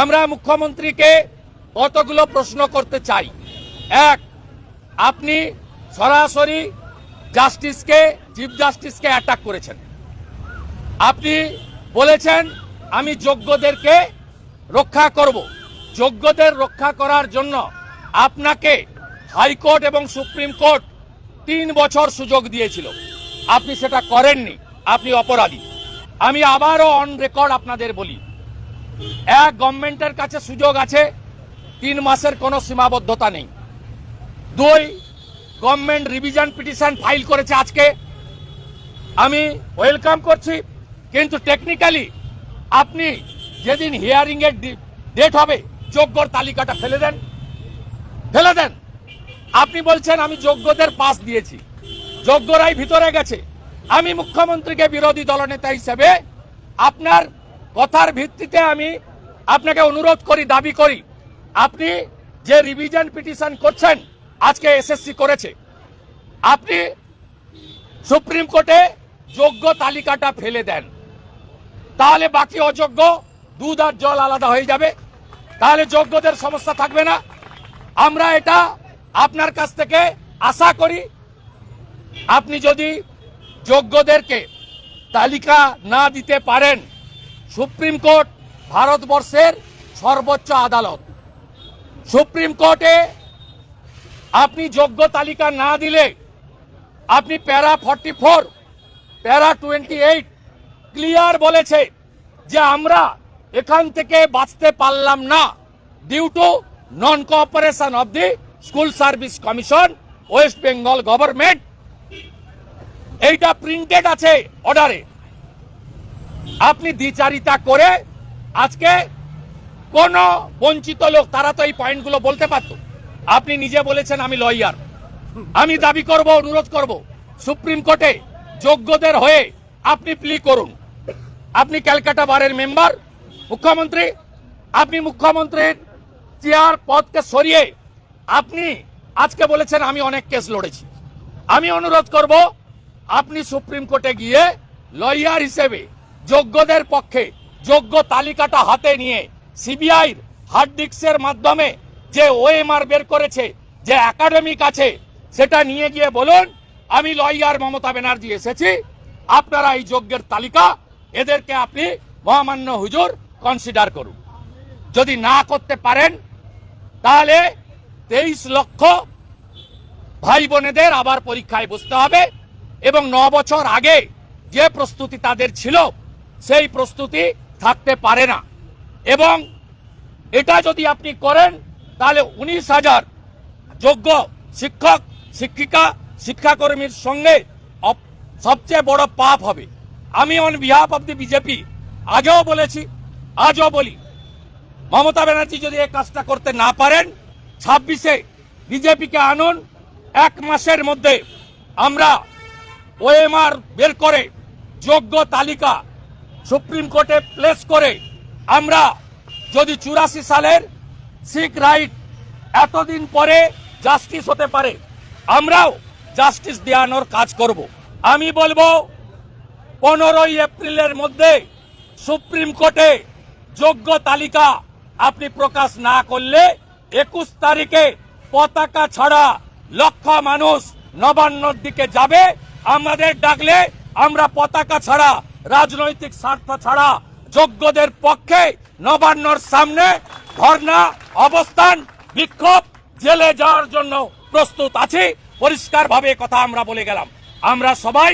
আমরা মুখ্যমন্ত্রীকে কতগুলো প্রশ্ন করতে চাই? এক, আপনি সরাসরি জাস্টিসকে, চিফ জাস্টিসকে অ্যাটাক করেছেন। আপনি বলেছেন, আমি যোগ্যদেরকে রক্ষা করব। যোগ্যদের রক্ষা করার জন্য আপনাকে হাইকোর্ট এবং সুপ্রিম কোর্ট তিন বছর সুযোগ দিয়েছিল। আপনি সেটা করেননি। আপনি অপরাধী। আমি আবারও অন রেকর্ড আপনাদের বলি এক গভর্নমেন্টের কাছে সুযোগ আছে, তিন মাসের কোনো সীমাবদ্ধতা নেই। দুই, গভর্নমেন্ট রিভিশন পিটিশন ফাইল করেছে আজকে। আমি ওয়েলকাম করছি, কিন্তু টেকনিক্যালি আপনি যেদিন হিয়ারিং এর ডেট হবে, যোগ্যর তালিকাটা ফেলে দেন। ফেলে দেন। আপনি বলছেন আমি যোগ্যদের পাস দিয়েছি। যোগ্যরাই ভিতরে গেছে। আমি মুখ্যমন্ত্রীকে বিরোধী দলনেতা হিসেবে আপনার কথার ভিত্তিতে আমি আপনাকে অনুরোধ করি, দাবি করি। আপনি যে রিভিশন পিটিশন করছেন, আজকে এসএসসি করেছে। আপনি সুপ্রিম কোর্টে যোগ্য তালিকাটা ফেলে দেন। তাহলে বাকি অযোগ্য দুধ আর জল আলাদা হয়ে যাবে। তাহলে যোগ্যদের সমস্যা থাকবে না। আমরা এটা আপনার কাছ থেকে আশা করি। আপনি যদি যোগ্যদেরকে তালিকা না দিতে পারেন সুপ্রিম কোর্ট ভারতবর্ষের সর্বোচ্চ আদালত। সুপ্রিম কোর্টে আপনি যোগ্য তালিকা না দিলে আপনি para forty four, para twenty eight clear বলেছে যে আমরা এখান থেকে বাঁচতে পারলাম না due to non cooperation of the school service commission West Bengal government এইটা প্রিন্টেড আছে অর্ডারে আপনি দ্বিচারিতা করে আজকে কোন বঞ্চিত লোক, তারা তো এই পয়েন্টগুলো বলতে পারত। আপনি নিজে বলেছেন আমি লয়ার। আমি দাবি করব, অনুরোধ করব, সুপ্রিম কোর্টে যোগ্যদের হয়ে আপনি প্লি করুন। আপনি ক্যালকাটা বারের মেম্বার, মুখ্যমন্ত্রী। আপনি মুখ্যমন্ত্রীর চেয়ার পদকে সরিয়ে আপনি আজকে বলেছেন আমি অনেক কেস লড়েছি। আমি অনুরোধ করব, আপনি সুপ্রিম কোর্টে গিয়ে লয়ার হিসেবে যোগ্যদের পক্ষে যোগ্য তালিকাটা হাতে নিয়ে সিবিআই হার্ড ডিস্কের মাধ্যমে যে ওএমআর বের করেছে, যে একাডেমিক আছে, সেটা নিয়ে গিয়ে বলুন, আমি লয়ার মমতা ব্যানার্জি এসেছি, আপনারা এই যোগ্যের তালিকা এদেরকে আপনি মহামান্য হুজুর কনসিডার করুন। যদি না করতে পারেন, তাহলে তেইশ লক্ষ ভাই বোনেদের আবার পরীক্ষায় বসতে হবে এবং ন বছর আগে যে প্রস্তুতি তাদের ছিল সেই প্রস্তুতি থাকতে পারে না। এবং এটা যদি আপনি করেন, তাহলে উনিশ হাজার যোগ্য শিক্ষক, শিক্ষিকা, শিক্ষাকর্মীর সঙ্গে সবচেয়ে বড় পাপ হবে। আমি on behalf of the BJP আগেও বলেছি, আজও বলি, মমতা ব্যানার্জি যদি এই কাজটা করতে না পারেন, ছাব্বিশে বিজেপিকে আনুন, এক মাসের মধ্যে আমরা ওএমআর বের করে যোগ্য তালিকা সুপ্রিম কোর্টে প্লেস করে আমরা যদি চুরাশি সালের শিখ রাইট এতদিন পরে জাস্টিস হতে পারে, আমরাও জাস্টিস দেওয়ানোর কাজ করব। আমি বলব, পনেরোই এপ্রিলের মধ্যে সুপ্রিম কোর্টে যোগ্য তালিকা আপনি প্রকাশ না করলে একুশ তারিখে পতাকা ছাড়া লক্ষ মানুষ নবান্নর দিকে যাবে। আমাদের ডাকলে আমরা পতাকা ছাড়া রাজনৈতিক স্বার্থ ছাড়া যোগ্যদের পক্ষে নবান্নর সামনে ধর্ণা, অবস্থান, বিক্ষোভ, জেলে যাওয়ার জন্য প্রস্তুত আছি। পরিষ্কারভাবে কথা আমরা বলে গেলাম। আমরা সবাই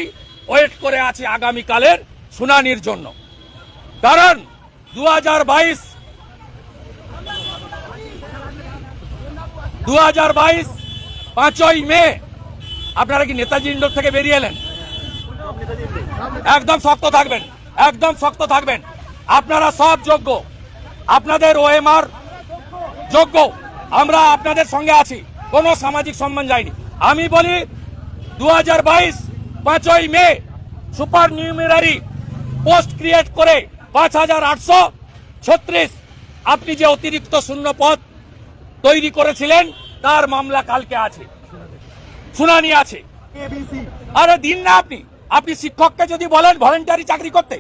ওয়েট করে আছি আগামীকালের শুনানির জন্য। কারণ দু হাজার বাইশ দু হাজার বাইশ পাঁচই মে, আপনারা কি নেতাজি ইন্ডোর থেকে বেরিয়ে এলেন? একদম শক্ত থাকবেন একদম শক্ত থাকবেন। আপনারা সব যোগ্য। আপনাদের ওএমআর যোগ্য। আমরা আপনাদের সঙ্গে আছি। কোনো সামাজিক সম্মান যায়নি। আমি বলি দু হাজার বাইশ পাঁচই মে সুপার নিউমেরারি পোস্ট ক্রিয়েট করে পাঁচ হাজার আটশো ছত্রিশ আপনি যে অতিরিক্ত শূন্য পদ তৈরি করেছিলেন তার মামলা কালকে আছে। শুনানি আছে। আরে দিন না আপনি। আপনি শিক্ষককে যদি বলেন ভলেন্টারি চাকরি করতে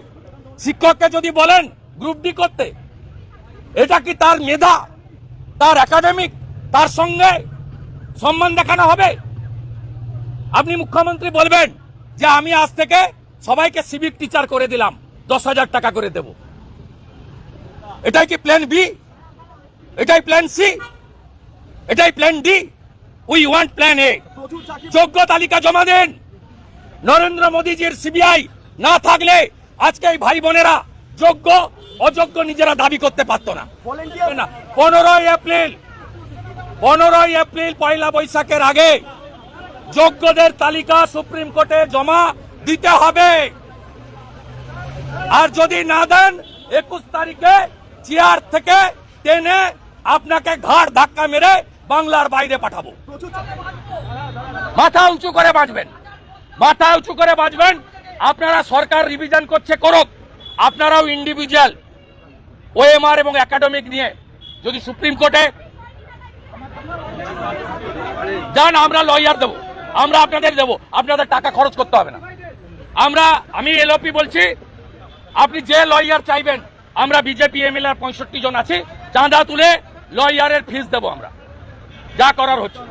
শিক্ষককে যদি বলেন গ্রুপ ডি করতে এটা কি তার মেধা তার একাডেমিক তার সঙ্গে সম্মান দেখানো হবে? আপনি মুখ্যমন্ত্রী বলবেন যে আমি আজ থেকে সবাইকে সিভিক টিচার করে দিলাম দশ হাজার টাকা করে দেব। এটাই কি প্ল্যান বি এটাই প্ল্যান সি এটাই plan D we want plan A যোগ্য তালিকা জমা দেন। নরেন্দ্র মোদীজির সিবিআই না থাকলে আজকে এই ভাই বোনেরা যোগ্য অযোগ্য নিজেরা দাবি করতে পারতো না। পনেরোই এপ্রিল পনেরোই এপ্রিল পয়লা বৈশাখের আগে যোগ্যদের তালিকা সুপ্রিম কোর্টে জমা দিতে হবে। আর যদি না দেন একুশ তারিখে চেয়ার থেকে টেনে আপনাকে ঘাড় ধাক্কা মেরে বাংলার বাইরে পাঠাবো। মাথা উঁচু করে বাঁচবেন। মাথা উঁচু করে বাঁচবেন আপনারা সরকার রিভিশন করছে, করুক। আপনারাও ইন্ডিভিজুয়াল ওএমআর এবং একাডেমিক নিয়ে যদি সুপ্রিম কোর্টে যান, আমরা লয়ার দেবো। আমরা আপনাদের দেবো। আপনাদের টাকা খরচ করতে হবে না। আমরা, আমি এলওপি বলছি, আপনি যে লয়ার চাইবেন, আমরা বিজেপি এমএলএ পঁয়ষট্টি জন আছি, চাঁদা তুলে লয়ারের ফিস দেবো আমরা। যা করার হচ্ছে।